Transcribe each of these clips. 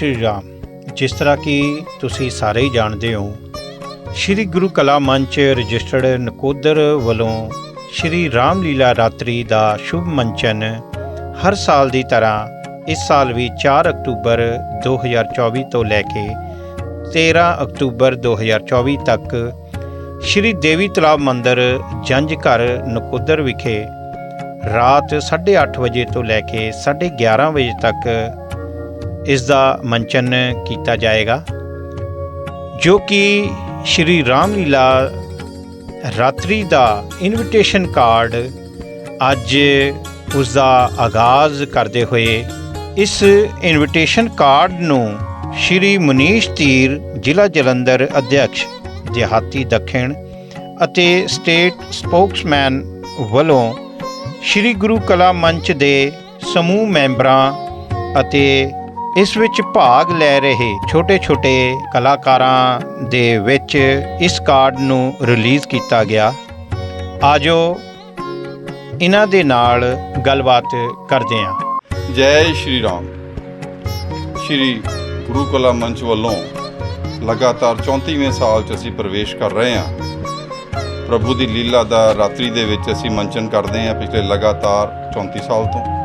ਸ਼੍ਰੀ ਰਾਮ, ਜਿਸ ਤਰ੍ਹਾਂ ਕਿ ਤੁਸੀਂ ਸਾਰੇ ਹੀ ਜਾਣਦੇ ਹੋ, ਸ਼੍ਰੀ ਗੁਰੂ ਕਲਾ ਮੰਚ ਰਜਿਸਟਰਡ ਨਕੋਦਰ ਵੱਲੋਂ ਸ਼੍ਰੀ ਰਾਮ ਲੀਲਾ ਰਾਤਰੀ ਦਾ ਸ਼ੁਭ ਮੰਚਨ ਹਰ ਸਾਲ ਦੀ ਤਰ੍ਹਾਂ ਇਸ ਸਾਲ ਵੀ 4 ਅਕਤੂਬਰ 2024 ਤੋਂ ਲੈ ਕੇ 13 ਅਕਤੂਬਰ 2024 ਤੱਕ ਸ਼੍ਰੀ ਦੇਵੀ ਤਲਾਬ ਮੰਦਿਰ ਜੰਜ ਘਰ ਨਕੋਦਰ ਵਿਖੇ ਰਾਤ 8:30 ਵਜੇ ਤੋਂ ਲੈ ਕੇ 11:30 ਵਜੇ ਤੱਕ ਇਸ ਦਾ ਮੰਚਨ ਕੀਤਾ ਜਾਏਗਾ, ਜੋ ਕਿ ਸ਼੍ਰੀ ਰਾਮ ਲੀਲਾ ਰਾਤਰੀ ਦਾ ਇਨਵੀਟੇਸ਼ਨ ਕਾਰਡ ਅੱਜ ਉਸ ਦਾ ਆਗਾਜ਼ ਕਰਦੇ ਹੋਏ ਇਸ ਇਨਵੀਟੇਸ਼ਨ ਕਾਰਡ ਨੂੰ ਸ਼੍ਰੀ ਮਨੀਸ਼ ਧੀਰ ਜ਼ਿਲ੍ਹਾ ਜਲੰਧਰ ਅਧਿਅਕਸ਼ ਦਿਹਾਤੀ ਦੱਖਣ ਅਤੇ ਸਟੇਟ ਸਪੋਕਸਮੈਨ ਵੱਲੋਂ ਸ਼੍ਰੀ ਗੁਰੂ ਕਲਾ ਮੰਚ ਦੇ ਸਮੂਹ ਮੈਂਬਰਾਂ ਅਤੇ ਇਸ ਵਿੱਚ ਭਾਗ ਲੈ ਰਹੇ ਛੋਟੇ-ਛੋਟੇ ਕਲਾਕਾਰਾਂ ਦੇ ਵਿੱਚ ਇਸ ਕਾਰਡ ਨੂੰ ਰਿਲੀਜ਼ ਕੀਤਾ ਗਿਆ। ਆਜੋ ਇਹਨਾਂ ਦੇ ਨਾਲ ਗੱਲਬਾਤ ਕਰਦੇ ਹਾਂ। ਜੈ ਸ਼੍ਰੀ ਰਾਮ। ਸ਼੍ਰੀ ਗੁਰੂ ਕਲਾ ਮੰਚ ਵੱਲੋਂ ਲਗਾਤਾਰ 34ਵੇਂ ਸਾਲ 'ਚ ਅਸੀਂ ਪ੍ਰਵੇਸ਼ ਕਰ ਰਹੇ ਹਾਂ। ਪ੍ਰਭੂ ਦੀ ਲੀਲਾ ਦਾ ਰਾਤਰੀ ਦੇ ਵਿੱਚ ਅਸੀਂ ਮੰਚਨ ਕਰਦੇ ਹਾਂ ਪਿਛਲੇ ਲਗਾਤਾਰ 34 ਸਾਲ ਤੋਂ।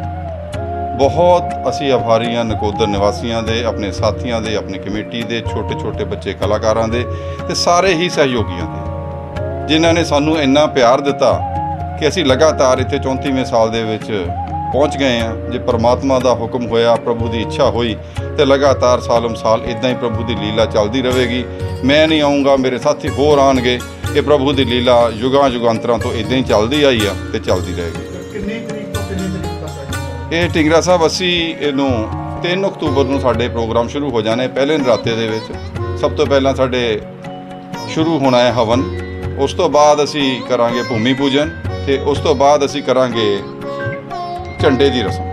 ਬਹੁਤ ਅਸੀਂ ਆਭਾਰੀ ਹਾਂ ਨਕੋਦਰ ਨਿਵਾਸੀਆਂ ਦੇ, ਆਪਣੇ ਸਾਥੀਆਂ ਦੇ, ਆਪਣੀ ਕਮੇਟੀ ਦੇ, ਛੋਟੇ-ਛੋਟੇ ਬੱਚੇ ਕਲਾਕਾਰਾਂ ਦੇ ਤੇ ਸਾਰੇ ਹੀ ਸਹਿਯੋਗੀਆਂ ਦੇ। ਜਿਨ੍ਹਾਂ ਨੇ ਸਾਨੂੰ ਇੰਨਾ ਪਿਆਰ ਦਿੱਤਾ ਕਿ ਅਸੀਂ ਲਗਾਤਾਰ ਇੱਥੇ 34ਵੇਂ ਸਾਲ ਦੇ ਵਿੱਚ ਪਹੁੰਚ ਗਏ ਹਾਂ। ਜੇ ਪ੍ਰਮਾਤਮਾ ਦਾ ਹੁਕਮ ਹੋਇਆ, ਪ੍ਰਭੂ ਦੀ ਇੱਛਾ ਹੋਈ, ਤੇ ਲਗਾਤਾਰ ਸਾਲਮ ਸਾਲ ਇਦਾਂ ਹੀ ਪ੍ਰਭੂ ਦੀ ਲੀਲਾ ਚੱਲਦੀ ਰਹੇਗੀ। ਮੈਂ ਨਹੀਂ ਆਉਂਗਾ ਮੇਰੇ ਸਾਥੀ ਹੋਰ ਆਣਗੇ ਇਹ ਪ੍ਰਭੂ ਦੀ ਲੀਲਾ ਯੁਗਾਂ ਯੁਗਾਂਤਰਾਂ ਤੋਂ ਇਦਾਂ ਹੀ ਚੱਲਦੀ ਆਈ ਆ ਤੇ ਚੱਲਦੀ ਰਹੇਗੀ। ਕਿੰਨੀ ਤਰੀਕ ਤੋਂ ਕਿੰਨੀ ਤਰੀਕ ਤੱਕ ਇਹ ਟਿੰਗਰਾ ਸਾਹਿਬ, ਅਸੀਂ ਇਹਨੂੰ 3 ਅਕਤੂਬਰ ਨੂੰ ਸਾਡੇ ਪ੍ਰੋਗਰਾਮ ਸ਼ੁਰੂ ਹੋ ਜਾਣੇ, ਪਹਿਲੇ ਨਰਾਤੇ ਦੇ ਵਿੱਚ। ਸਭ ਤੋਂ ਪਹਿਲਾਂ ਸਾਡੇ ਸ਼ੁਰੂ ਹੋਣਾ ਹੈ ਹਵਨ। ਉਸ ਤੋਂ ਬਾਅਦ ਅਸੀਂ ਕਰਾਂਗੇ ਭੂਮੀ ਪੂਜਨ ਤੇ ਉਸ ਤੋਂ ਬਾਅਦ ਅਸੀਂ ਕਰਾਂਗੇ ਝੰਡੇ ਦੀ ਰਸਮ।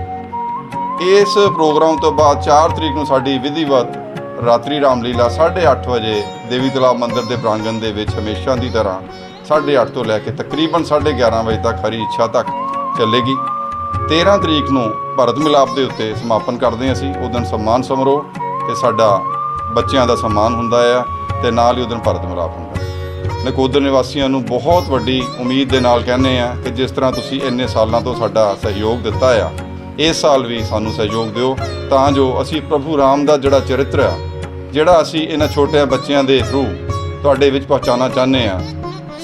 ਇਸ ਪ੍ਰੋਗਰਾਮ ਤੋਂ ਬਾਅਦ 4 ਤਰੀਕ ਨੂੰ ਸਾਡੀ ਵਿਧੀਵਤ ਰਾਤਰੀ ਰਾਮਲੀਲਾ 8:30 ਵਜੇ ਦੇਵੀ ਤਲਾਬ ਮੰਦਿਰ ਦੇ ਪ੍ਰਾਂਗਣ ਦੇ ਵਿੱਚ ਹਮੇਸ਼ਾ ਦੀ ਤਰ੍ਹਾਂ 8:30 ਤੋਂ ਲੈ ਕੇ ਤਕਰੀਬਨ 11:30 ਵਜੇ ਤੱਕ ਹਰੀ ਇੱਛਾ ਤੱਕ ਚੱਲੇਗੀ। 13 ਤਰੀਕ ਨੂੰ ਭਾਰਤ ਮਿਲਾਪ ਦੇ ਉੱਤੇ ਸਮਾਪਨ ਕਰਦੇ ਹਾਂ ਅਸੀਂ। ਉਸ ਦਿਨ ਸਨਮਾਨ ਸਮਾਰੋਹ ਤੇ ਸਾਡਾ ਬੱਚਿਆਂ ਦਾ ਸਨਮਾਨ ਹੁੰਦਾ ਆ ਤੇ ਨਾਲ ਹੀ ਉਸ ਦਿਨ ਭਾਰਤ ਮਿਲਾਪ ਹੁੰਦਾ। ਨਕੋਦਰ ਨਿਵਾਸੀਆਂ ਨੂੰ ਬਹੁਤ ਵੱਡੀ ਉਮੀਦ ਦੇ ਨਾਲ ਕਹਿੰਦੇ ਆ ਕਿ ਜਿਸ ਤਰ੍ਹਾਂ ਤੁਸੀਂ ਇੰਨੇ ਸਾਲਾਂ ਤੋਂ ਸਾਡਾ ਸਹਿਯੋਗ ਦਿੱਤਾ ਆ, ਇਸ ਸਾਲ ਵੀ ਸਾਨੂੰ ਸਹਿਯੋਗ ਦਿਓ ਤਾਂ ਜੋ ਅਸੀਂ ਪ੍ਰਭੂ ਰਾਮ ਦਾ ਜਿਹੜਾ ਚਰਿੱਤਰ ਆ, ਜਿਹੜਾ ਅਸੀਂ ਇਹਨਾਂ ਛੋਟਿਆਂ ਬੱਚਿਆਂ ਦੇ ਥਰੂ ਤੁਹਾਡੇ ਵਿੱਚ ਪਹੁੰਚਾਉਣਾ ਚਾਹੁੰਦੇ ਆ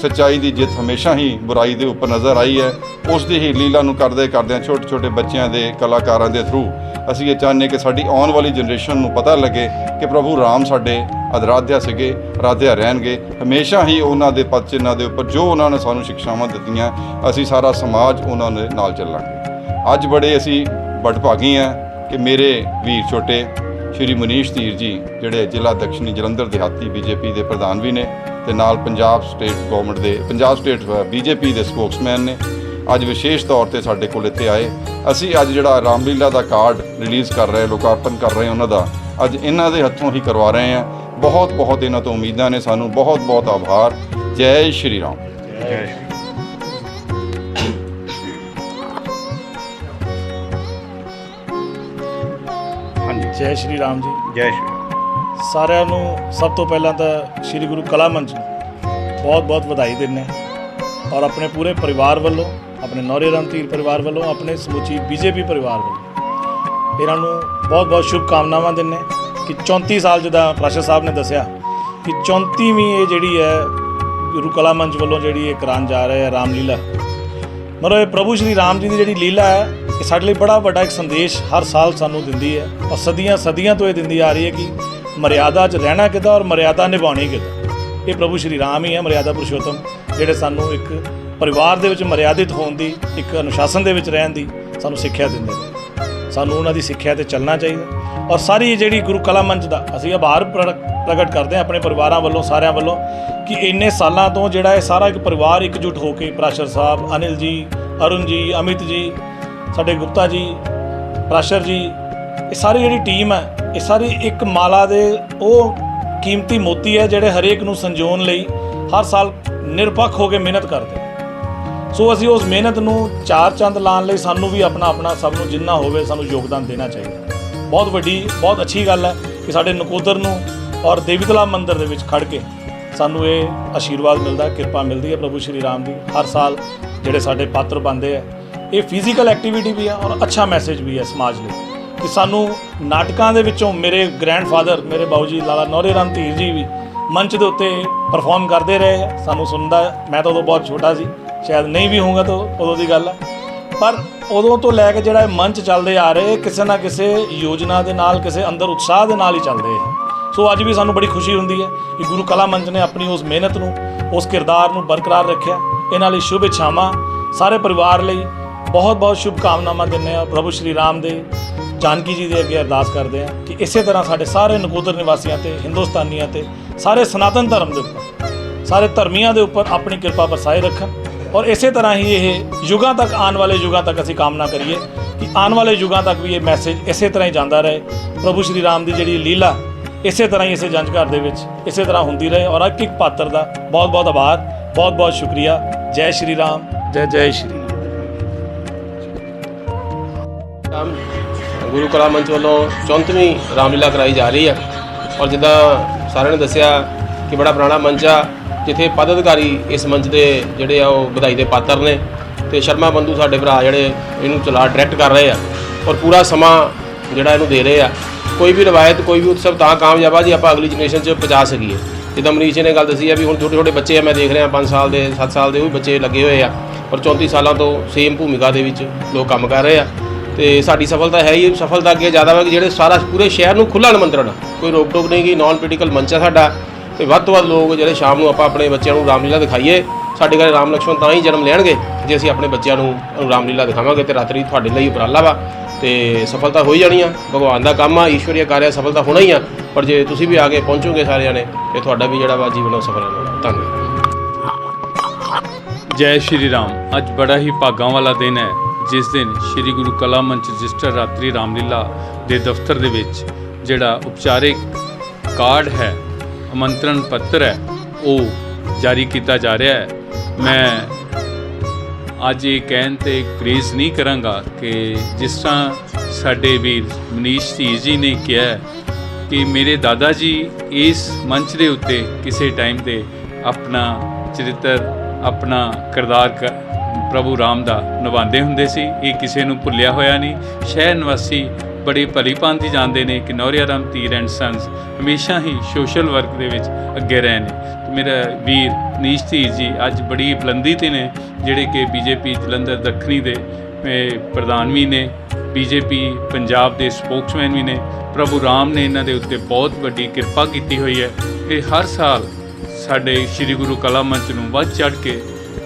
ਸੱਚਾਈ ਦੀ ਜਿੱਤ ਹਮੇਸ਼ਾ ਹੀ ਬੁਰਾਈ ਦੇ ਉੱਪਰ ਨਜ਼ਰ ਆਈ ਹੈ। ਉਸ ਦੀ ਹੀ ਲੀਲਾ ਨੂੰ ਕਰਦੇ ਕਰਦਿਆਂ ਛੋਟੇ ਛੋਟੇ ਬੱਚਿਆਂ ਦੇ, ਕਲਾਕਾਰਾਂ ਦੇ ਥਰੂ ਅਸੀਂ ਇਹ ਚਾਹੁੰਦੇ ਕਿ ਸਾਡੀ ਆਉਣ ਵਾਲੀ ਜਨਰੇਸ਼ਨ ਨੂੰ ਪਤਾ ਲੱਗੇ ਕਿ ਪ੍ਰਭੂ ਰਾਮ ਸਾਡੇ ਅਧਰਾਧਿਆ ਸੀਗੇ ਰਾਧਿਆ ਰਹਿਣਗੇ। ਹਮੇਸ਼ਾ ਹੀ ਉਹਨਾਂ ਦੇ ਪਦ ਚਿੰਨਾਂ ਦੇ ਉੱਪਰ ਜੋ ਉਹਨਾਂ ਨੇ ਸਾਨੂੰ ਸਿੱਖਿਆਵਾਂ ਦਿੱਤੀਆਂ, ਅਸੀਂ ਸਾਰਾ ਸਮਾਜ ਉਹਨਾਂ ਦੇ ਨਾਲ ਚੱਲਾਂਗੇ। ਅੱਜ ਬੜੇ ਅਸੀਂ ਬੜਭਾਗੀ ਹਾਂ ਕਿ ਮੇਰੇ ਵੀਰ ਛੋਟੇ ਸ਼੍ਰੀ ਮਨੀਸ਼ ਧੀਰ ਜੀ, ਜਿਹੜੇ ਜ਼ਿਲ੍ਹਾ ਦਕਸ਼ਣੀ ਜਲੰਧਰ ਦਿਹਾਤੀ ਬੀਜੇਪੀ ਦੇ ਪ੍ਰਧਾਨ ਵੀ ਨੇ ਤੇ ਨਾਲ ਪੰਜਾਬ ਸਟੇਟ ਗਵਰਨਮੈਂਟ ਦੇ, ਪੰਜਾਬ ਸਟੇਟ ਬੀਜੇਪੀ ਦੇ ਸਪੋਕਸਮੈਨ ਨੇ, ਅੱਜ ਵਿਸ਼ੇਸ਼ ਤੌਰ ਤੇ ਸਾਡੇ ਕੋਲ ਇੱਥੇ ਆਏ। ਅਸੀਂ ਅੱਜ ਜਿਹੜਾ ਰਾਮਲੀਲਾ ਦਾ ਕਾਰਡ ਰਿਲੀਜ਼ ਕਰ ਰਹੇ, ਲੋਕਾਰਪਣ ਕਰ ਰਹੇ ਉਹਨਾਂ ਦਾ, ਅੱਜ ਇਹਨਾਂ ਦੇ ਹੱਥੋਂ ਹੀ ਕਰਵਾ ਰਹੇ ਹਾਂ। ਬਹੁਤ ਬਹੁਤ ਇਹਨਾਂ ਤੋਂ ਉਮੀਦਾਂ ਨੇ ਸਾਨੂੰ ਬਹੁਤ ਬਹੁਤ ਆਭਾਰ। ਜੈ ਸ਼੍ਰੀ ਰਾਮ। ਹਾਂਜੀ ਜੈ ਸ਼੍ਰੀ ਰਾਮ ਜੀ। ਜੈ ਸ਼੍ਰੀ ਸਾਰਿਆਂ ਨੂੰ ਸਭ ਤੋਂ ਪਹਿਲਾਂ ਤਾਂ ਸ਼੍ਰੀ ਗੁਰੂ ਕਲਾ ਮੰਚ ਨੂੰ ਬਹੁਤ ਬਹੁਤ ਵਧਾਈ ਹਾਂ। ਔਰ ਆਪਣੇ ਪੂਰੇ ਪਰਿਵਾਰ ਵੱਲੋਂ ਆਪਣੇ ਨੌਰੇ ਰਾਮ ਧੀਰ ਪਰਿਵਾਰ ਵੱਲੋਂ ਆਪਣੇ ਸਮੁੱਚੀ ਬੀਜੇਪੀ ਪਰਿਵਾਰ ਵੱਲੋਂ ਇਹਨਾਂ ਨੂੰ ਬਹੁਤ ਬਹੁਤ ਸ਼ੁਭ ਕਾਮਨਾਵਾਂ ਹਾਂ ਕਿ 34 ਸਾਲ ਜਿੱਦਾਂ ਪ੍ਰਾਸ਼ਰ ਸਾਹਿਬ ਨੇ ਦੱਸਿਆ ਕਿ 34ਵੀਂ ਇਹ ਜਿਹੜੀ ਹੈ ਗੁਰੂ ਕਲਾ ਮੰਚ ਵੱਲੋਂ ਜਿਹੜੀ ਇਹ ਕਰਾਉਣ ਜਾ ਰਹੇ ਹੈ ਰਾਮਲੀਲਾ। ਮਤਲਬ ਇਹ ਪ੍ਰਭੂ ਸ਼੍ਰੀ ਰਾਮ ਜੀ ਦੀ ਜਿਹੜੀ ਲੀਲਾ ਹੈ ਇਹ ਸਾਡੇ ਲਈ ਬੜਾ ਵੱਡਾ ਇੱਕ ਸੰਦੇਸ਼ ਹਰ ਸਾਲ ਸਾਨੂੰ ਦਿੰਦੀ ਹੈ ਔਰ ਸਦੀਆਂ ਸਦੀਆਂ ਤੋਂ ਇਹ ਦਿੰਦੀ ਆ ਰਹੀ ਹੈ ਕਿ ਮਰਿਆਦਾ 'ਚ ਰਹਿਣਾ ਕਿੱਦਾਂ ਔਰ ਮਰਿਆਦਾ ਨਿਭਾਉਣੀ ਕਿੱਦਾਂ। ਇਹ ਪ੍ਰਭੂ ਸ਼੍ਰੀ ਰਾਮ ਹੀ ਹੈ ਮਰਿਆਦਾ ਪੁਰਸ਼ੋਤਮ, ਜਿਹੜੇ ਸਾਨੂੰ ਇੱਕ ਪਰਿਵਾਰ ਦੇ ਵਿੱਚ ਮਰਿਆਦਿਤ ਹੋਣ ਦੀ, ਇੱਕ ਅਨੁਸ਼ਾਸਨ ਦੇ ਵਿੱਚ ਰਹਿਣ ਦੀ ਸਾਨੂੰ ਸਿੱਖਿਆ ਦਿੰਦੇ ਨੇ। ਸਾਨੂੰ ਉਹਨਾਂ ਦੀ ਸਿੱਖਿਆ ਤੇ ਚੱਲਣਾ ਚਾਹੀਦਾ। ਔਰ ਸਾਰੀ ਜਿਹੜੀ ਗੁਰੂ ਕਲਾ ਮੰਚ ਦਾ ਅਸੀਂ ਆਭਾਰ ਪ੍ਰਗਟ ਕਰਦੇ ਹਾਂ ਆਪਣੇ ਪਰਿਵਾਰਾਂ ਵੱਲੋਂ, ਸਾਰਿਆਂ ਵੱਲੋਂ ਕਿ ਇੰਨੇ ਸਾਲਾਂ ਤੋਂ ਜਿਹੜਾ ਇਹ ਸਾਰਾ ਇੱਕ ਪਰਿਵਾਰ ਇਕਜੁੱਟ ਹੋ ਕੇ ਪ੍ਰਾਸ਼ਰ ਸਾਹਿਬ, ਅਨਿਲ ਜੀ, ਅਰੁਣ ਜੀ, ਅਮਿਤ ਜੀ ਸਾਡੇ ਗੁਪਤਾ ਜੀ, ਪ੍ਰਾਸ਼ਰ ਜੀ, ਇਹ ਸਾਰੀ ਜਿਹੜੀ ਟੀਮ ਹੈ, ਇਹ ਸਾਰੀ ਇੱਕ ਮਾਲਾ ਦੇ ਉਹ ਕੀਮਤੀ ਮੋਤੀ ਹੈ ਜਿਹੜੇ ਹਰੇਕ ਨੂੰ ਸੰਜੋਣ ਲਈ ਹਰ ਸਾਲ ਨਿਰਪੱਖ ਹੋ ਕੇ ਮਿਹਨਤ ਕਰਦੇ ਸੋ ਅਸੀਂ ਉਸ ਮਿਹਨਤ ਨੂੰ ਚਾਰ ਚੰਦ ਲਾਉਣ ਲਈ ਸਾਨੂੰ ਵੀ ਆਪਣਾ ਆਪਣਾ ਸਭ ਨੂੰ ਜਿੰਨਾ ਹੋਵੇ ਸਾਨੂੰ ਯੋਗਦਾਨ ਦੇਣਾ ਚਾਹੀਦਾ ਬਹੁਤ ਵੱਡੀ, ਬਹੁਤ ਅੱਛੀ ਗੱਲ ਹੈ ਕਿ ਸਾਡੇ ਨਕੋਦਰ ਨੂੰ ਔਰ ਦੇਵੀ ਤਲਾਬ ਮੰਦਿਰ ਦੇ ਵਿੱਚ ਖੜ ਕੇ ਸਾਨੂੰ ਇਹ ਆਸ਼ੀਰਵਾਦ ਮਿਲਦਾ ਕਿਰਪਾ ਮਿਲਦੀ ਹੈ ਪ੍ਰਭੂ ਸ਼੍ਰੀ ਰਾਮ ਦੀ। ਹਰ ਸਾਲ ਜਿਹੜੇ ਸਾਡੇ ਪਾਤਰ ਬਣਦੇ ਆ ਇਹ ਫਿਜ਼ੀਕਲ ਐਕਟੀਵਿਟੀ ਵੀ ਹੈ ਔਰ ਅੱਛਾ ਮੈਸੇਜ ਵੀ ਹੈ ਸਮਾਜ ਲਈ ਕਿ ਸਾਨੂੰ ਨਾਟਕਾਂ ਦੇ ਵਿੱਚੋਂ ਮੇਰੇ ਗ੍ਰੈਂਡਫਾਦਰ ਮੇਰੇ ਬਾਊ ਜੀ ਲਾਲਾ ਨੌਰੇ ਰਾਮ ਧੀਰ ਜੀ ਵੀ ਮੰਚ ਦੇ ਉੱਤੇ ਪਰਫਾਰਮ ਕਰਦੇ ਰਹੇ ਆ। ਸਾਨੂੰ ਸੁਣਦਾ, ਮੈਂ ਤਾਂ ਉਦੋਂ ਬਹੁਤ ਛੋਟਾ ਸੀ, ਸ਼ਾਇਦ ਨਹੀਂ ਵੀ ਹੋਊਗਾ ਤਾਂ ਉਦੋਂ ਦੀ ਗੱਲ ਹੈ ਪਰ ਉਦੋਂ ਤੋਂ ਲੈ ਕੇ ਜਿਹੜਾ ਇਹ ਮੰਚ ਚੱਲਦੇ ਆ ਰਹੇ, ਕਿਸੇ ਨਾ ਕਿਸੇ ਯੋਜਨਾ ਦੇ ਨਾਲ, ਕਿਸੇ ਅੰਦਰ ਉਤਸ਼ਾਹ ਦੇ ਨਾਲ ਹੀ ਚੱਲਦੇ ਆ। ਸੋ ਅੱਜ ਵੀ ਸਾਨੂੰ ਬੜੀ ਖੁਸ਼ੀ ਹੁੰਦੀ ਹੈ ਕਿ ਗੁਰੂ ਕਲਾ ਮੰਚ ਨੇ ਆਪਣੀ ਉਸ ਮਿਹਨਤ ਨੂੰ, ਉਸ ਕਿਰਦਾਰ ਨੂੰ ਬਰਕਰਾਰ ਰੱਖਿਆ। ਇਹਨਾਂ ਲਈ ਸ਼ੁਭ ਇੱਛਾਵਾਂ ਸਾਰੇ ਪਰਿਵਾਰ ਲਈ ਬਹੁਤ ਬਹੁਤ ਸ਼ੁਭ ਕਾਮਨਾਵਾਂ ਦਿੰਦੇ ਆ ਪ੍ਰਭੂ ਸ਼੍ਰੀ ਰਾਮ ਦੇ, ਜਾਨਕੀ ਜੀ ਦੇ ਅੱਗੇ ਅਰਦਾਸ ਕਰਦੇ ਆ ਕਿ ਇਸੇ ਤਰ੍ਹਾਂ ਸਾਡੇ ਸਾਰੇ ਨਕੋਦਰ ਨਿਵਾਸੀਆਂ ਤੇ, ਹਿੰਦੁਸਤਾਨੀਆਂ ਤੇ, ਸਾਰੇ ਸਨਾਤਨ ਧਰਮ ਦੇ ਉੱਪਰ, ਸਾਰੇ ਧਰਮੀਆਂ ਦੇ ਉੱਪਰ ਆਪਣੀ ਕਿਰਪਾ ਵਰਸਾਏ ਰੱਖਣ ਔਰ ਇਸੇ ਤਰ੍ਹਾਂ ਹੀ ਇਹ ਯੁਗਾਂ ਤੱਕ ਆਉਣ ਵਾਲੇ ਯੁਗਾਂ ਤੱਕ ਅਸੀਂ ਕਾਮਨਾ ਕਰੀਏ ਕਿ ਆਉਣ ਵਾਲੇ ਯੁਗਾਂ ਤੱਕ ਵੀ ਇਹ ਮੈਸੇਜ ਇਸੇ ਤਰ੍ਹਾਂ ਹੀ ਜਾਂਦਾ ਰਹੇ, ਪ੍ਰਭੂ ਸ਼੍ਰੀ ਰਾਮ ਦੀ ਜਿਹੜੀ ਲੀਲਾ ਇਸੇ ਤਰ੍ਹਾਂ ਹੀ ਇਸੇ ਜੰਜ ਘਰ ਦੇ ਵਿੱਚ ਇਸੇ ਤਰ੍ਹਾਂ ਹੁੰਦੀ ਰਹੇ ਔਰ ਇੱਕ ਇੱਕ ਪਾਤਰ ਦਾ ਬਹੁਤ ਬਹੁਤ ਆਭਾਰ, ਬਹੁਤ ਬਹੁਤ ਸ਼ੁਕਰੀਆ, ਜੈ ਸ਼੍ਰੀ ਰਾਮ। ਜੈ ਜੈ ਸ਼੍ਰੀ ਗੁਰੂ ਕਲਾ ਮੰਚ ਵੱਲੋਂ 34ਵੀਂ ਰਾਮਲੀਲਾ ਕਰਾਈ ਜਾ ਰਹੀ ਹੈ। ਔਰ ਜਿੱਦਾਂ ਸਾਰਿਆਂ ਨੇ ਦੱਸਿਆ ਕਿ ਬੜਾ ਪੁਰਾਣਾ ਮੰਚ ਆ, ਜਿੱਥੇ ਪਦ ਅਧਿਕਾਰੀ ਇਸ ਮੰਚ ਦੇ ਜਿਹੜੇ ਆ ਉਹ ਵਧਾਈ ਦੇ ਪਾਤਰ ਨੇ ਤੇ ਸ਼ਰਮਾ ਬੰਧੂ ਸਾਡੇ ਭਰਾ ਜਿਹੜੇ ਇਹਨੂੰ ਚਲਾ ਡਾਇਰੈਕਟ ਕਰ ਰਹੇ ਆ ਔਰ ਪੂਰਾ ਸਮਾਂ ਜਿਹੜਾ ਇਹਨੂੰ ਦੇ ਰਹੇ ਆ। ਕੋਈ ਵੀ ਰਵਾਇਤ, ਕੋਈ ਵੀ ਉਤਸਵ ਤਾਂ ਕਾਮਯਾਬ ਆ ਜੀ, ਆਪਾਂ ਅਗਲੀ ਜਨਰੇਸ਼ਨ 'ਚ ਪਹੁੰਚਾ ਸਕੀਏ। ਜਿੱਦਾਂ ਮਨੀਸ਼ ਨੇ ਗੱਲ ਦੱਸੀ ਆ ਵੀ ਹੁਣ ਛੋਟੇ ਛੋਟੇ ਬੱਚੇ ਆ, ਮੈਂ ਦੇਖ ਰਿਹਾ 5 ਸਾਲ ਦੇ 7 ਸਾਲ ਦੇ ਉਹ ਵੀ ਬੱਚੇ ਲੱਗੇ ਹੋਏ ਆ। ਔਰ 34 ਸਾਲਾਂ ਤੋਂ ਸੇਮ ਭੂਮਿਕਾ ਦੇ ਵਿੱਚ ਲੋਕ ਕੰਮ ਕਰ ਰਹੇ ਆ। ਤੇ ਸਾਡੀ ਸਫਲਤਾ ਹੈ ਹੀ, ਸਫਲਤਾ ਅੱਗੇ ਜ਼ਿਆਦਾ ਵਾ ਕਿ ਜਿਹੜੇ ਸਾਰਾ ਪੂਰੇ ਸ਼ਹਿਰ ਨੂੰ ਖੁੱਲ੍ਹਾ ਨਿਮੰਤਰਣ ਕੋਈ ਰੋਕ ਟੋਕ ਨਹੀਂ ਕਿ ਨਾਨ ਪੋਲੀਟੀਕਲ ਮੰਚ ਹੈ ਸਾਡਾ ਤੇ ਵੱਧ ਤੋਂ ਵੱਧ ਲੋਕ ਜਿਹੜੇ ਸ਼ਾਮ ਨੂੰ ਆਪਾਂ ਆਪਣੇ ਬੱਚਿਆਂ ਨੂੰ ਰਾਮਲੀਲਾ ਦਿਖਾਈਏ, ਸਾਡੇ ਘਰੇ ਰਾਮ ਲਕਸ਼ਮਣ ਤਾਂ ਹੀ ਜਨਮ ਲੈਣਗੇ ਜੇ ਅਸੀਂ ਆਪਣੇ ਬੱਚਿਆਂ ਨੂੰ ਰਾਮਲੀਲਾ ਦਿਖਾਵਾਂਗੇ ਤੇ ਰਾਤਰੀ ਤੁਹਾਡੇ ਲਈ ਉਪਰਾਲਾ ਵਾ ਤੇ ਸਫਲਤਾ ਹੋਈ ਜਾਣੀ ਆ, ਭਗਵਾਨ ਦਾ ਕੰਮ ਆ, ਈਸ਼ਵਰੀਆ ਕਾਰਿਆ ਸਫਲਤਾ ਹੋਣਾ ਹੀ ਆ, ਪਰ ਜੇ ਤੁਸੀਂ ਵੀ ਆ ਕੇ ਪਹੁੰਚੋਗੇ ਸਾਰਿਆਂ ਨੇ ਤੇ ਤੁਹਾਡਾ ਵੀ ਜਿਹੜਾ ਵਾ ਜੀਵਨ ਉਹ ਸਫਲ ਹੋਣਾ। ਧੰਨਵਾਦ। ਜੈ ਸ਼੍ਰੀ ਰਾਮ, ਅੱਜ ਬੜਾ ਹੀ ਭਾਗਾਂ ਵਾਲਾ ਦਿਨ ਹੈ। ਜਿਸ ਦਿਨ ਸ਼੍ਰੀ ਗੁਰੂ ਕਲਾ ਮੰਚ ਰਜਿਸਟਰ ਰਾਤਰੀ ਰਾਮਲੀਲਾ ਦੇ ਦਫ਼ਤਰ ਦੇ ਵਿੱਚ ਜਿਹੜਾ ਉਪਚਾਰਿਕ ਕਾਰਡ ਹੈ, ਆਮੰਤਰਣ ਪੱਤਰ ਹੈ, ਉਹ ਜਾਰੀ ਕੀਤਾ ਜਾ ਰਿਹਾ ਹੈ। ਮੈਂ ਅੱਜ ਇਹ ਕਹਿਣ ਤੇ ਗ੍ਰੇਸ ਨਹੀਂ ਕਰਾਂਗਾ ਕਿ ਜਿਸ ਤਰ੍ਹਾਂ ਸਾਡੇ ਵੀਰ ਮਨੀਸ਼ ਧੀਰ ਜੀ ਨੇ ਕਿਹਾ ਕਿ ਮੇਰੇ ਦਾਦਾ ਜੀ ਇਸ ਮੰਚ ਦੇ ਉੱਤੇ ਕਿਸੇ ਟਾਈਮ ਤੇ ਆਪਣਾ ਚਰਿੱਤਰ, ਆਪਣਾ ਕਿਰਦਾਰ ਕ- ਪ੍ਰਭੂ ਰਾਮ ਦਾ ਨਿਭਾਉਂਦੇ ਹੁੰਦੇ ਸੀ, ਇਹ ਕਿਸੇ ਨੂੰ ਭੁੱਲਿਆ ਹੋਇਆ ਨਹੀਂ। ਸ਼ਹਿਰ ਨਿਵਾਸੀ ਬੜੇ ਭਲੀ ਭਾਂਤੀ ਜਾਣਦੇ ਨੇ ਕਿ ਨੌਰੀਆ ਰਾਮ ਧੀਰ ਐਂਡ ਸੰਸ ਹਮੇਸ਼ਾ ਹੀ ਸੋਸ਼ਲ ਵਰਕ ਦੇ ਵਿੱਚ ਅੱਗੇ ਰਹੇ ਨੇ। ਤੇ ਮੇਰਾ ਵੀਰ ਨੀਸ਼ ਧੀਰ ਜੀ ਅੱਜ ਬੜੀ ਬੁਲੰਦੀ ਤੇ ਨੇ, ਜਿਹੜੇ ਕਿ ਬੀਜੇਪੀ ਜਲੰਧਰ ਦੱਖਣੀ ਦੇ ਪ੍ਰਧਾਨ ਵੀ ਨੇ, ਬੀਜੇਪੀ ਪੰਜਾਬ ਦੇ ਸਪੋਕਸਮੈਨ ਵੀ ਨੇ। ਪ੍ਰਭੂ ਰਾਮ ਨੇ ਇਹਨਾਂ ਦੇ ਉੱਤੇ ਬਹੁਤ ਵੱਡੀ ਕਿਰਪਾ ਕੀਤੀ ਹੋਈ ਹੈ। ਇਹ ਹਰ ਸਾਲ ਸਾਡੇ ਸ੍ਰੀ ਗੁਰੂ ਕਲਾ ਮੰਚ ਨੂੰ ਵੱਧ ਚੜ ਕੇ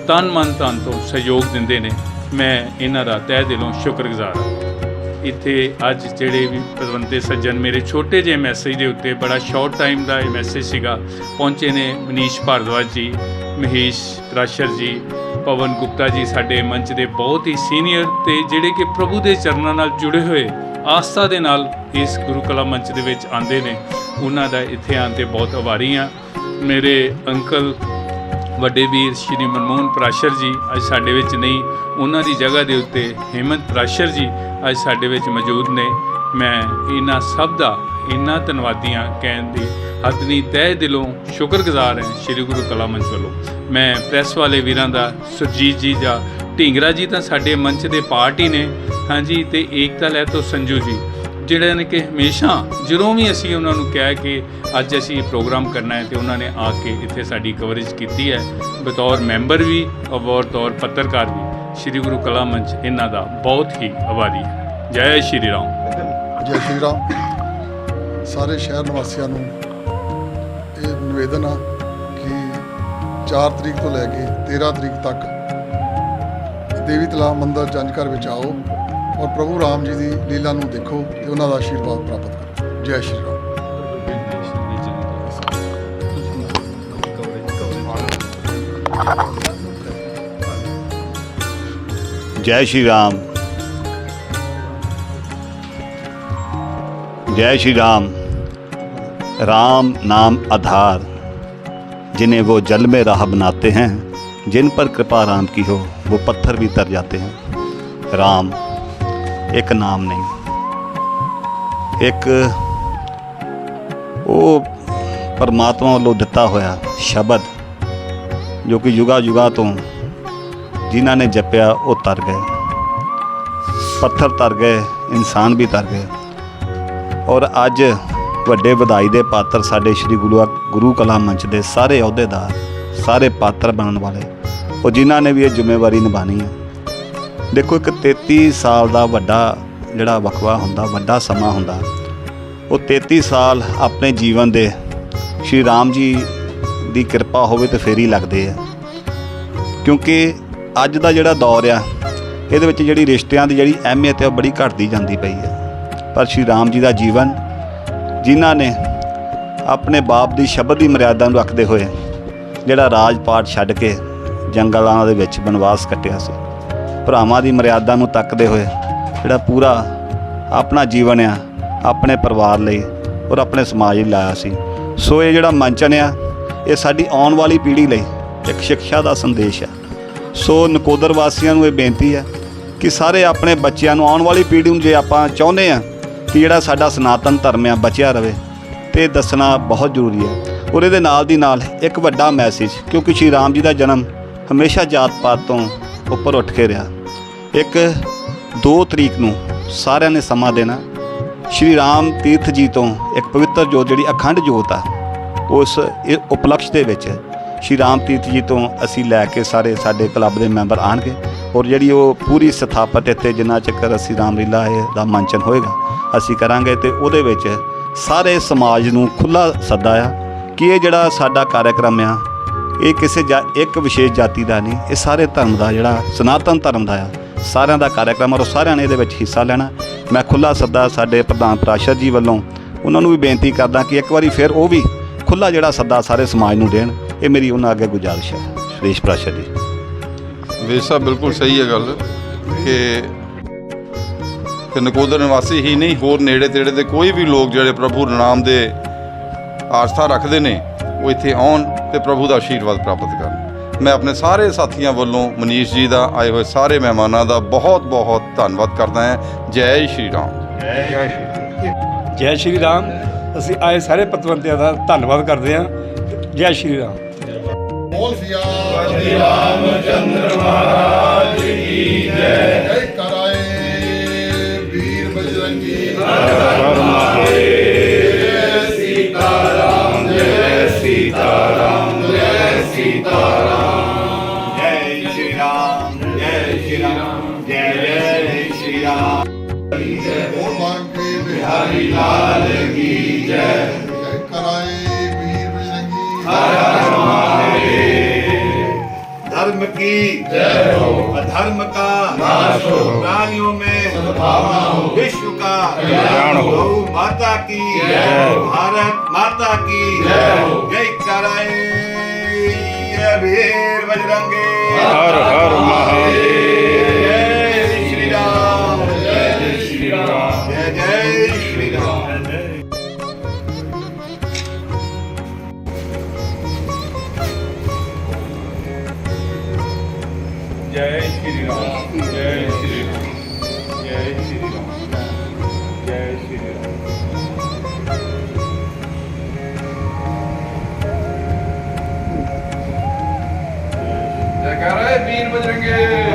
ਤਨ ਮਨ ਧਨ ਤੋਂ ਸਹਿਯੋਗ ਦਿੰਦੇ ਨੇ। ਮੈਂ ਇਹਨਾਂ ਦਾ ਤਹਿ ਦਿਲੋਂ ਸ਼ੁਕਰਗੁਜ਼ਾਰ ਹਾਂ। ਇੱਥੇ ਅੱਜ ਜਿਹੜੇ ਵੀ ਪਦਵੰਤੇ ਸੱਜਣ ਮੇਰੇ ਛੋਟੇ ਜਿਹੇ ਮੈਸੇਜ ਦੇ ਉੱਤੇ ਬੜਾ ਸ਼ਾਰਟ ਟਾਈਮ ਦਾ ਇਹ ਮੈਸੇਜ ਸੀਗਾ, ਪਹੁੰਚੇ ਨੇ ਮਨੀਸ਼ ਭਾਰਦਵਾਜ ਜੀ, ਮਹੇਸ਼ ਰਾਸ਼ਰ ਜੀ, ਪਵਨ ਗੁਪਤਾ ਜੀ ਸਾਡੇ ਮੰਚ ਦੇ ਬਹੁਤ ਹੀ ਸੀਨੀਅਰ ਤੇ ਜਿਹੜੇ ਕਿ ਪ੍ਰਭੂ ਦੇ ਚਰਨਾਂ ਨਾਲ ਜੁੜੇ ਹੋਏ ਆਸਥਾ ਦੇ ਨਾਲ ਇਸ ਗੁਰੂ ਕਲਾ ਮੰਚ ਦੇ ਵਿੱਚ ਆਉਂਦੇ ਨੇ। ਉਹਨਾਂ ਦਾ ਇੱਥੇ ਆਉਣ ਤੇ ਬਹੁਤ ਆਭਾਰੀ ਹਾਂ। ਮੇਰੇ ਅੰਕਲ ਵੱਡੇ ਵੀਰ ਸ਼੍ਰੀ ਮਨਮੋਹਨ ਪ੍ਰਾਸ਼ਰ ਜੀ ਅੱਜ ਸਾਡੇ ਵਿੱਚ ਨਹੀਂ, ਉਹਨਾਂ ਦੀ ਜਗ੍ਹਾ ਦੇ ਉੱਤੇ ਹੇਮੰਤ ਪ੍ਰਾਸ਼ਰ ਜੀ ਅੱਜ ਸਾਡੇ ਵਿੱਚ ਮੌਜੂਦ ਨੇ। ਮੈਂ ਇਹਨਾਂ ਸਭ ਦਾ ਇੰਨਾ ਧੰਨਵਾਦੀਆਂ ਕਹਿਣ ਦੀ ਹੱਦ ਨਹੀਂ, ਤਹਿ ਦਿਲੋਂ ਸ਼ੁਕਰਗੁਜ਼ਾਰ ਹਾਂ ਸ਼੍ਰੀ ਗੁਰੂ ਕਲਾ ਮੰਚ ਵੱਲੋਂ। ਮੈਂ ਪ੍ਰੈਸ ਵਾਲੇ ਵੀਰਾਂ ਦਾ ਸੁਰਜੀਤ ਜੀ ਜਾਂ ਢੀਂਗਰਾ ਜੀ ਤਾਂ ਸਾਡੇ ਮੰਚ ਦੇ ਪਾਰਟ ਹੀ ਨੇ। ਹਾਂਜੀ, ਤੇ ਏਕਤਾ ਲੈ ਤੋਂ ਸੰਜੂ ਜੀ। ਜਿਹੜੇ ਨੇ ਕਿ ਹਮੇਸ਼ਾ ਜਦੋਂ ਵੀ ਅਸੀਂ ਉਹਨਾਂ ਨੂੰ ਕਹਿ ਕੇ ਅੱਜ ਅਸੀਂ ਇਹ ਪ੍ਰੋਗਰਾਮ ਕਰਨਾ ਹੈ ਤੇ ਉਹਨਾਂ ਨੇ ਆ ਕੇ ਇੱਥੇ ਸਾਡੀ ਕਵਰੇਜ ਕੀਤੀ ਹੈ, ਬਤੌਰ ਮੈਂਬਰ ਵੀ ਔਰ ਬਤੌਰ ਪੱਤਰਕਾਰ ਵੀ, ਸ੍ਰੀ ਗੁਰੂ ਕਲਾ ਮੰਚ ਇਹਨਾਂ ਦਾ ਬਹੁਤ ਹੀ ਆਭਾਰੀ ਹੈ। ਜੈ ਸ਼੍ਰੀ ਰਾਮ। ਜੈ ਸ਼੍ਰੀ ਰਾਮ। ਸਾਰੇ ਸ਼ਹਿਰ ਨਿਵਾਸੀਆਂ ਨੂੰ ਇਹ ਨਿਵੇਦਨ ਆ ਕਿ 4 ਤਰੀਕ ਤੋਂ ਲੈ ਕੇ 13 ਤਰੀਕ ਤੱਕ ਦੇਵੀ ਤਲਾਬ ਮੰਦਰ ਜੰਜ ਘਰ ਵਿੱਚ ਆਓ। ਔਰ ਪ੍ਰਭੂ ਰਾਮ ਜੀ ਦੀ ਲੀਲਾ ਨੂੰ ਦੇਖੋ ਤੇ ਉਹਨਾਂ ਦਾ ਆਸ਼ੀਰਵਾਦ ਪ੍ਰਾਪਤ ਕਰੋ ਜੈ ਸ਼੍ਰੀ ਰਾਮ जय श्री राम जय श्री राम राम नाम आधार जिन्हें वो जल में राह बनाते हैं जिन पर कृपा राम की हो वो पत्थर भी तर जाते हैं राम ਇੱਕ ਨਾਮ ਨਹੀਂ। ਇੱਕ ਉਹ ਪਰਮਾਤਮਾ ਵੱਲੋਂ ਦਿੱਤਾ ਹੋਇਆ ਸ਼ਬਦ ਜੋ ਕਿ ਯੁਗਾ ਯੁਗਾ ਤੋਂ ਜਿਨ੍ਹਾਂ ਨੇ ਜਪਿਆ, ਉਹ ਤਰ ਗਏ। ਪੱਥਰ ਤਰ ਗਏ, ਇਨਸਾਨ ਵੀ ਤਰ ਗਏ। ਔਰ ਅੱਜ ਵੱਡੇ ਵਧਾਈ ਦੇ ਪਾਤਰ ਸਾਡੇ ਸ੍ਰੀ ਗੁਰੂ ਗੁਰੂ ਕਲਾ ਮੰਚ ਦੇ ਸਾਰੇ ਅਹੁਦੇਦਾਰ, ਸਾਰੇ ਪਾਤਰ ਬਣਨ ਵਾਲੇ, ਉਹ ਜਿਨ੍ਹਾਂ ਨੇ ਵੀ ਇਹ ਜ਼ਿੰਮੇਵਾਰੀ ਨਿਭਾਣੀ ਹੈ। ਦੇਖੋ, ਇੱਕ 33 ਸਾਲ ਦਾ ਵੱਡਾ ਜਿਹੜਾ ਵਕਵਾ ਹੁੰਦਾ, ਵੱਡਾ ਸਮਾਂ ਹੁੰਦਾ, ਉਹ 33 ਸਾਲ ਆਪਣੇ ਜੀਵਨ ਦੇ ਸ਼੍ਰੀ ਰਾਮ ਜੀ ਦੀ ਕਿਰਪਾ ਹੋਵੇ ਤੇ ਫੇਰ ਹੀ ਲੱਗਦੇ ਆ। ਕਿਉਂਕਿ ਅੱਜ ਦਾ ਜਿਹੜਾ ਦੌਰ ਆ, ਇਹਦੇ ਵਿੱਚ ਜਿਹੜੀ ਰਿਸ਼ਤਿਆਂ ਦੀ ਜਿਹੜੀ ਅਹਿਮੀਅਤ ਹੈ ਉਹ ਬੜੀ ਘਟਦੀ ਜਾਂਦੀ ਪਈ ਹੈ ਪਰ ਸ਼੍ਰੀ ਰਾਮ ਜੀ ਦਾ ਜੀਵਨ, ਜਿਨ੍ਹਾਂ ਨੇ ਆਪਣੇ ਬਾਪ ਦੀ ਸ਼ਬਦ ਦੀ ਮਰਿਆਦਾ ਨੂੰ ਰੱਖਦੇ ਹੋਏ ਜਿਹੜਾ ਰਾਜ ਪਾਠ ਛੱਡ ਕੇ ਜੰਗਲਾਂ ਦੇ ਵਿੱਚ ਬਨਵਾਸ ਕੱਟਿਆ ਸੀ। ਭਰਾਵਾਂ ਦੀ ਮਰਿਆਦਾ ਨੂੰ ਤੱਕਦੇ ਹੋਏ ਜਿਹੜਾ ਪੂਰਾ ਆਪਣਾ ਜੀਵਨ ਆ, ਆਪਣੇ ਪਰਿਵਾਰ ਲਈ ਔਰ ਆਪਣੇ ਸਮਾਜ ਲਈ ਲਾਇਆ ਸੀ। ਸੋ ਇਹ ਜਿਹੜਾ ਮੰਚਨ ਆ ਇਹ ਸਾਡੀ ਆਉਣ ਵਾਲੀ ਪੀੜ੍ਹੀ ਲਈ ਇੱਕ ਸਿੱਖਿਆ ਦਾ ਸੰਦੇਸ਼ ਹੈ ਸੋ ਨਕੋਦਰ ਵਾਸੀਆਂ ਨੂੰ ਇਹ ਬੇਨਤੀ ਹੈ ਕਿ ਸਾਰੇ ਆਪਣੇ ਬੱਚਿਆਂ ਨੂੰ ਆਉਣ ਵਾਲੀ ਪੀੜ੍ਹੀ ਨੂੰ ਜੇ ਆਪਾਂ ਚਾਹੁੰਦੇ ਆ ਕਿ ਜਿਹੜਾ ਸਾਡਾ ਸਨਾਤਨ ਧਰਮ ਆ, ਬਚਿਆ ਰਵੇ, ਤੇ ਦੱਸਣਾ ਬਹੁਤ ਜ਼ਰੂਰੀ ਹੈ ਔਰ ਇਹਦੇ ਨਾਲ ਦੀ ਨਾਲ ਇੱਕ ਵੱਡਾ ਮੈਸੇਜ ਕਿਉਂਕਿ ਸ਼੍ਰੀ ਰਾਮ ਜੀ ਦਾ ਜਨਮ ਹਮੇਸ਼ਾ ਜਾਤ ਪਾਤ ਤੋਂ ਉੱਪਰ ਉੱਠ ਕੇ ਰਿਹਾ। ਇੱਕ 2 ਤਰੀਕ ਨੂੰ ਸਾਰਿਆਂ ਨੇ ਸਮਾਂ ਦੇਣਾ। ਸ਼੍ਰੀ ਰਾਮ ਤੀਰਥ ਜੀ ਤੋਂ ਇੱਕ ਪਵਿੱਤਰ ਜੋਤ ਜਿਹੜੀ ਅਖੰਡ ਜੋਤ ਆ, ਉਸ ਉਪਲਕਸ਼ ਦੇ ਵਿੱਚ ਸ਼੍ਰੀ ਰਾਮ ਤੀਰਥ ਜੀ ਤੋਂ ਅਸੀਂ ਲੈ ਕੇ ਸਾਰੇ ਸਾਡੇ ਕਲੱਬ ਦੇ ਮੈਂਬਰ ਆਣਗੇ ਔਰ ਜਿਹੜੀ ਉਹ ਪੂਰੀ ਸਥਾਪਤ ਇੱਥੇ ਜਿੰਨਾ ਚੱਕਰ ਅਸੀਂ ਰਾਮਲੀਲਾ ਦਾ ਮੰਚਨ ਹੋਏਗਾ, ਅਸੀਂ ਕਰਾਂਗੇ ਤੇ ਉਹਦੇ ਵਿੱਚ ਸਾਰੇ ਸਮਾਜ ਨੂੰ ਖੁੱਲਾ ਸੱਦਾ ਆ ਕਿ ਇਹ ਜਿਹੜਾ ਸਾਡਾ ਕਾਰਜਕ੍ਰਮ ਆ ਇਹ ਕਿਸੇ ਜਾ- ਇੱਕ ਵਿਸ਼ੇਸ਼ ਜਾਤੀ ਦਾ ਨਹੀਂ, ਇਹ ਸਾਰੇ ਧਰਮ ਦਾ ਜਿਹੜਾ ਸਨਾਤਨ ਧਰਮ ਦਾ ਆ। ਸਾਰਿਆਂ ਦਾ ਕਾਰਜਕ੍ਰਮ ਔਰ ਸਾਰਿਆਂ ਨੇ ਇਹਦੇ ਵਿੱਚ ਹਿੱਸਾ ਲੈਣਾ। ਮੈਂ ਖੁੱਲਾ ਸੱਦਾ ਸਾਡੇ ਪ੍ਰਧਾਨ ਪ੍ਰਾਸ਼ਦ ਜੀ ਵੱਲੋਂ, ਉਹਨਾਂ ਨੂੰ ਵੀ ਬੇਨਤੀ ਕਰਦਾ ਕਿ ਇੱਕ ਵਾਰੀ ਫਿਰ ਉਹ ਵੀ ਖੁੱਲਾ ਜਿਹੜਾ ਸੱਦਾ ਸਾਰੇ ਸਮਾਜ ਨੂੰ ਦੇਣ। ਇਹ ਮੇਰੀ ਉਹਨਾਂ ਅੱਗੇ ਗੁਜ਼ਾਰਿਸ਼ ਹੈ, ਸੁਰੇਸ਼ ਪ੍ਰਾਸ਼ਦ ਜੀ। ਵੇਸ਼ ਸਾਹਿਬ, ਬਿਲਕੁਲ ਸਹੀ ਹੈ ਗੱਲ ਕਿ ਕਿ ਨਕੋਦਰ ਨਿਵਾਸੀ ਹੀ ਨਹੀਂ, ਹੋਰ ਨੇੜੇ ਤੇੜੇ ਦੇ ਕੋਈ ਵੀ ਲੋਕ ਜਿਹੜੇ ਪ੍ਰਭੂ ਨਾਮ ਦੇ ਆਸਥਾ ਰੱਖਦੇ ਨੇ, ਉਹ ਇੱਥੇ ਆਉਣ। ਤੇ ਪ੍ਰਭੂ ਦਾ ਆਸ਼ੀਰਵਾਦ ਪ੍ਰਾਪਤ ਕਰਨ। ਮੈਂ ਆਪਣੇ ਸਾਰੇ ਸਾਥੀਆਂ ਵੱਲੋਂ ਮਨੀਸ਼ ਜੀ ਦਾ ਆਏ ਹੋਏ ਸਾਰੇ ਮਹਿਮਾਨਾਂ ਦਾ ਬਹੁਤ ਬਹੁਤ ਧੰਨਵਾਦ ਕਰਦਾ ਹਾਂ। ਜੈ ਸ਼੍ਰੀ ਰਾਮ। ਜੈ ਸ਼੍ਰੀ ਰਾਮ। ਅਸੀਂ ਆਏ ਸਾਰੇ ਪਤਵੰਤਿਆਂ ਦਾ ਧੰਨਵਾਦ ਕਰਦੇ ਹਾਂ। ਜੈ ਸ਼੍ਰੀ ਰਾਮ। ਬੋਲ ਸਿਆ ਰਾਮਚੰਦਰ ਮਹਾਰਾਜ ਕੀ ਜੈ ਜੈ ਕਰਾਏ ਵੀਰ ਬਜਰੰਗੀ। जय जय श्री राम की धर्म की जय हो। अधर्म का नाश हो प्राणियों में सद्भावना हो विश्व का कल्याण हो माता की जय भारत माता की जय हो जय कराए वीर बजरंगी हर மீன்